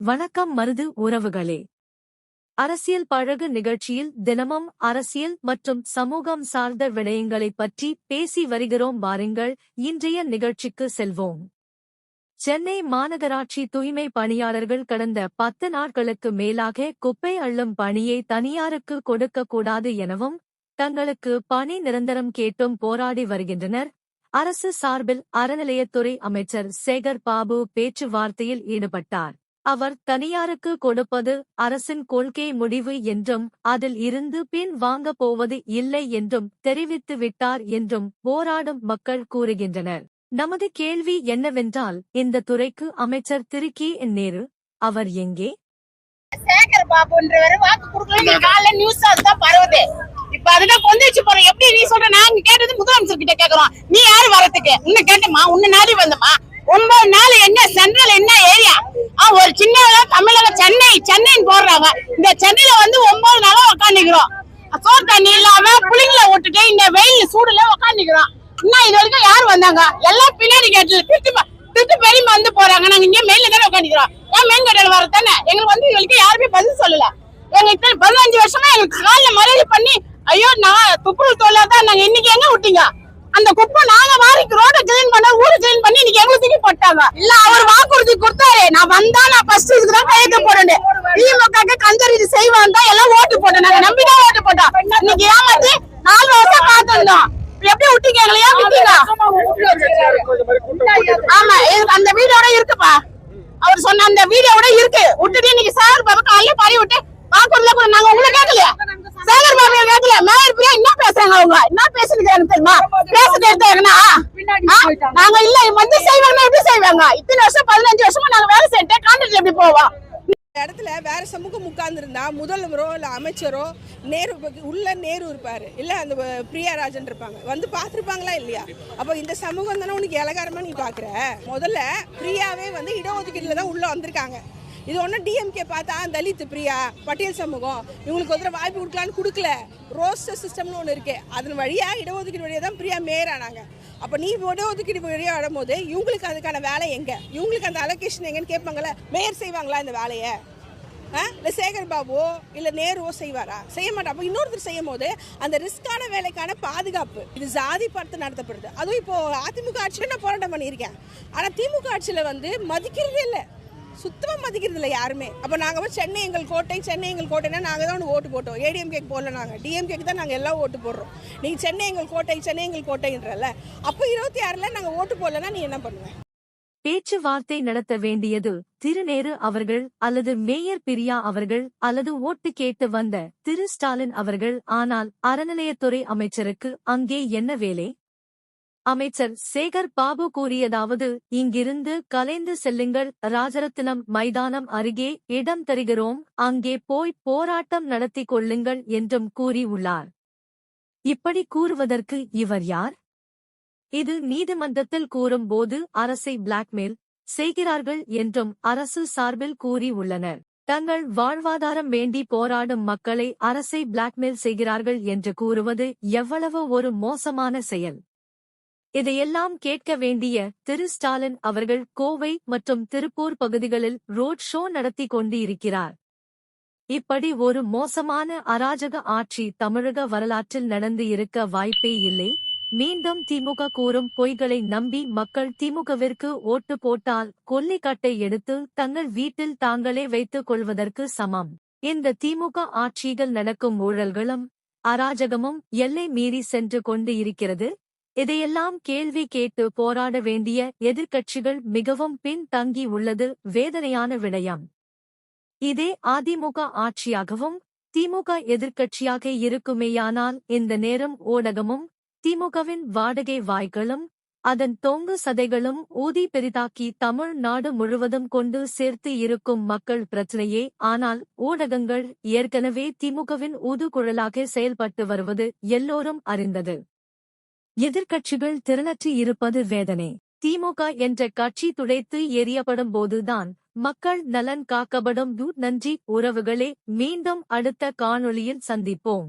வணக்கம் மருது உறவுகளே. அரசியல் பழகு நிகழ்ச்சியில் தினமும் அரசியல் மற்றும் சமூகம் சார்ந்த விடயங்களைப் பற்றி பேசி வருகிறோம் வாருங்கள் இன்றைய நிகழ்ச்சிக்கு செல்வோம். சென்னை மாநகராட்சி தூய்மை பணியாளர்கள் கடந்த பத்து நாட்களுக்கு மேலாக குப்பை அள்ளும் பணியை தனியாருக்கு கொடுக்கக்கூடாது எனவும் தங்களுக்கு பணி நிரந்தரம் கேட்டும் போராடி வருகின்றனர். அரசு சார்பில் அறநிலையத்துறை அமைச்சர் சேகர் பாபு பேச்சுவார்த்தையில் ஈடுபட்டார். அவர் தனியாருக்கு கொடுப்பது அரசின் கொள்கை முடிவு என்றும் அதில் இருந்து பின் வாங்கப் போவது இல்லை என்றும் தெரிவித்து விட்டார் என்றும் போராடும் மக்கள் கூறுகின்றனர். நமது கேள்வி என்னவென்றால் இந்த துறைக்கு அமைச்சர் திரு. கே. நேரு அவர் எங்கே? சேகர் பாபுன்றவர் வாக்கு கொடுக்கல. காலைல நியூஸ் அதுதான் பரவுது இப்ப அதுதான் கொந்தளிச்சு போறோம் எப்படி நீ சொல்ற? நாங்க கேட்டது முதலமைச்சர் கிட்ட கேக்குறோம். நீ யாரு வரதுக்கு உன்னை கேட்டமா உன்னை நாடி வந்தமா ஒன்பது நாள் என்ன? சென்ட்ரல் என்ன ஏரியா ஒரு சின்ன தமிழக சென்னை சென்னைன்னு போடுறாங்க. இந்த சென்னையில வந்து ஒன்பது நாளா உக்காந்துக்கிறோம். சோறு தண்ணி இல்லாம புளிங்கள விட்டுட்டு இந்த வெயில் சூடுல உக்காந்துக்கிறோம். இன்னும் இது வரைக்கும் யார் வந்தாங்க? எல்லாம் பின்னாடி கேட்டு திருட்டு ப- பெரியமா வந்து போறாங்க. நாங்க இங்க மெயில தானே உட்காந்துக்கிறோம் ஏன் மெயின் கடையில் வர தானே? எங்களுக்கு வந்து எங்களுக்கு யாருமே பதில் சொல்லல. எங்க இத்தனை பதினஞ்சு வருஷமா எங்களுக்கு காலில் மரியாதை பண்ணி ஐயோ நான் துப்புரவு தொழிலா தான் நாங்க இன்னைக்கு எங்க விட்டீங்க? அந்த குப்பை நாங்க வாரிக்கு ரோட கிளீன் பண்ண ஊரு கிளீன் பண்ணி இன்னைக்கு எங்களுக்கு தூக்கி போட்டாங்க. இல்ல அவர் வாக்குறுதி கொடுத்தாரு. நான் வந்தா நான் ஃபர்ஸ்ட் இதுக்கு தான் கையெழுத்து போறேன் திமுக கஞ்சர் இது செய்வான் தான் எல்லாம் ஓட்டு போட்டோம். நாங்க நம்பி தான் ஓட்டு போட்டோம். இன்னைக்கு ஏமாத்தி நாலு வருஷம் காத்திருந்தோம். எப்படி விட்டீங்க எங்களை? ஏன் விட்டீங்க? ஆமா அந்த வீடியோட இருக்குப்பா. அவர் சொன்ன அந்த வீடியோட இருக்கு. விட்டுட்டு இன்னைக்கு சேகர் பாபு காலையில பறி விட்டு வாக்குறுதில கூட நாங்க உங்களை கேட்கலையா. சேகர் பாபு கேட்கல மேயர் பிரியா என்ன பேசுறாங்க அவங்க? என்ன பேசுறது எனக்கு தெரியுமா? பேசுறது எடுத்தாங்கன்னா நாங்க இல்ல வந்து செய்வாங்க எப்படி செய்வாங்க? இத்தனை வருஷம் பதினஞ்சு வருஷமா நாங்க வேலை செஞ்சுட்டு கான்ட்ராக்ட் எப்படி போவோம் இந்த இடத்துல வேற சமூகம் உட்கார்ந்துருந்தா முதல்வரோ இல்லை அமைச்சரோ நேரு உள்ள நேரு இருப்பாரு. இல்ல அந்த பிரியாராஜன் இருப்பாங்க. வந்து பார்த்துருப்பாங்களா இல்லையா? அப்போ இந்த சமூகம் தானே உனக்கு இலகாரமா நீ பாக்குற? முதல்ல பிரியாவே வந்து இடஒதுக்கீடுல தான் உள்ள வந்திருக்காங்க. இது ஒன்றும் டிஎம்கே பார்த்தா தலித் பிரியா பட்டியல் சமூகம் இவங்களுக்கு ஒரு வாய்ப்பு கொடுக்கலான்னு கொடுக்கல. ரோஸ்டர் சிஸ்டம்னு ஒன்று இருக்குது அதன் வழியாக இடஒதுக்கீடு வழியாக தான் பிரியா மேயர் ஆனாங்க. அப்போ நீ இடஒதுக்கீடு வழியாக வரும்போது இவங்களுக்கு அதுக்கான வேலை எங்கே? இவங்களுக்கு அந்த அலோகேஷன் எங்கேன்னு கேட்பாங்கல்ல மேயர் செய்வாங்களா இந்த வேலையை? ஆ? இல்லை சேகர் பாபுவோ இல்லை நேருவோ செய்வாரா? செய்ய மாட்டா. அப்போ இன்னொருத்தர் செய்யும் போது அந்த ரிஸ்கான வேலைக்கான பாதுகாப்பு இது ஜாதி பார்த்து நடத்தப்படுது. அதுவும் இப்போ அதிமுக ஆட்சியில் நான் போராட்டம் பண்ணியிருக்கேன். ஆனால் திமுக ஆட்சியில் வந்து மதிக்கிறதே இல்லை. சுத்தமாக மதிக்கிறது இல்லை யாருமே. அப்போ நாங்கள் வந்து சென்னை எங்கள் கோட்டை சென்னை எங்கள் கோட்டைனா நாங்கள் தான் ஒன்று ஓட்டு போட்டோம். ஏடிஎம்கேக்கு போடல நாங்கள் டிஎம்கேக்கு தான் நாங்கள் எல்லாம் ஓட்டு போடுறோம். நீங்கள் சென்னை எங்கள் கோட்டை சென்னை எங்கள் கோட்டைன்றல அப்போ இருபத்தி ஆறில் நாங்கள் ஓட்டு போடலன்னா நீ என்ன பண்ணுவேன் பேச்சுவார்த்தை நடத்த வேண்டியது திருநேரு அவர்கள் அல்லது மேயர் பிரியா அவர்கள் அல்லது ஓட்டு கேட்டு வந்த திரு ஸ்டாலின் அவர்கள். ஆனால் அறநிலையத்துறை அமைச்சருக்கு அங்கே என்ன வேலை? அமைச்சர் சேகர் பாபு கூறியதாவது இங்கிருந்து கலைந்து செல்லுங்கள். ராஜரத்தினம் மைதானம் அருகே இடம் தருகிறோம். அங்கே போய் போராட்டம் நடத்திக் கொள்ளுங்கள் என்றும் கூறியுள்ளார். இப்படி கூறுவதற்கு இவர் யார்? இது நீதிமன்றத்தில் கூறும்போது அரசை பிளாக்மெயில் செய்கிறார்கள் என்றும் அரசு சார்பில் கூறியுள்ளனர். தங்கள் வாழ்வாதாரம் வேண்டி போராடும் மக்களை அரசை பிளாக்மெயில் செய்கிறார்கள் என்று கூறுவது எவ்வளவு ஒரு மோசமான செயல்? இதையெல்லாம் கேட்க வேண்டிய திரு ஸ்டாலின் அவர்கள் கோவை மற்றும் திருப்பூர் பகுதிகளில் ரோட் ஷோ நடத்தி கொண்டு இருக்கிறார் இப்படி ஒரு மோசமான அராஜக ஆட்சி தமிழக வரலாற்றில் நடந்து இருக்க வாய்ப்பே இல்லை. மீண்டும் திமுக கூறும் பொய்களை நம்பி மக்கள் திமுகவிற்கு ஓட்டு போட்டால் கொல்லிக்கட்டை எடுத்து தங்கள் வீட்டில் தாங்களே வைத்துக் கொள்வதற்கு சமம். இந்த திமுக ஆட்சிகள் நடக்கும் ஊழல்களும் அராஜகமும் எல்லை மீறி சென்று கொண்டு இருக்கிறது. இதையெல்லாம் கேள்வி கேட்டு போராட வேண்டிய எதிர்க்கட்சிகள் மிகவும் பின் தங்கி உள்ளது வேதனையான விடயம். இதே அதிமுக ஆட்சியாகவும் திமுக எதிர்க்கட்சியாக இருக்குமேயானால் இந்த நேரம் ஊடகமும் திமுகவின் வாடகை வாய்களும் அதன் தொங்கு சதைகளும் ஊதி பெரிதாக்கி தமிழ் நாடு முழுவதும் கொண்டு சேர்த்து இருக்கும் மக்கள் பிரச்சனையே. ஆனால் ஊடகங்கள் ஏற்கனவே திமுகவின் ஊதுகுழலாக செயல்பட்டு வருவது எல்லோரும் அறிந்தது. எதிர்க்கட்சிகள் திரளற்றி இருப்பது வேதனை. திமுக என்ற கட்சி துடைத்து எறியப்படும் போதுதான் மக்கள் நலன் காக்கப்படும். நன்றி உறவுகளே மீண்டும் அடுத்த காணொளியில் சந்திப்போம்.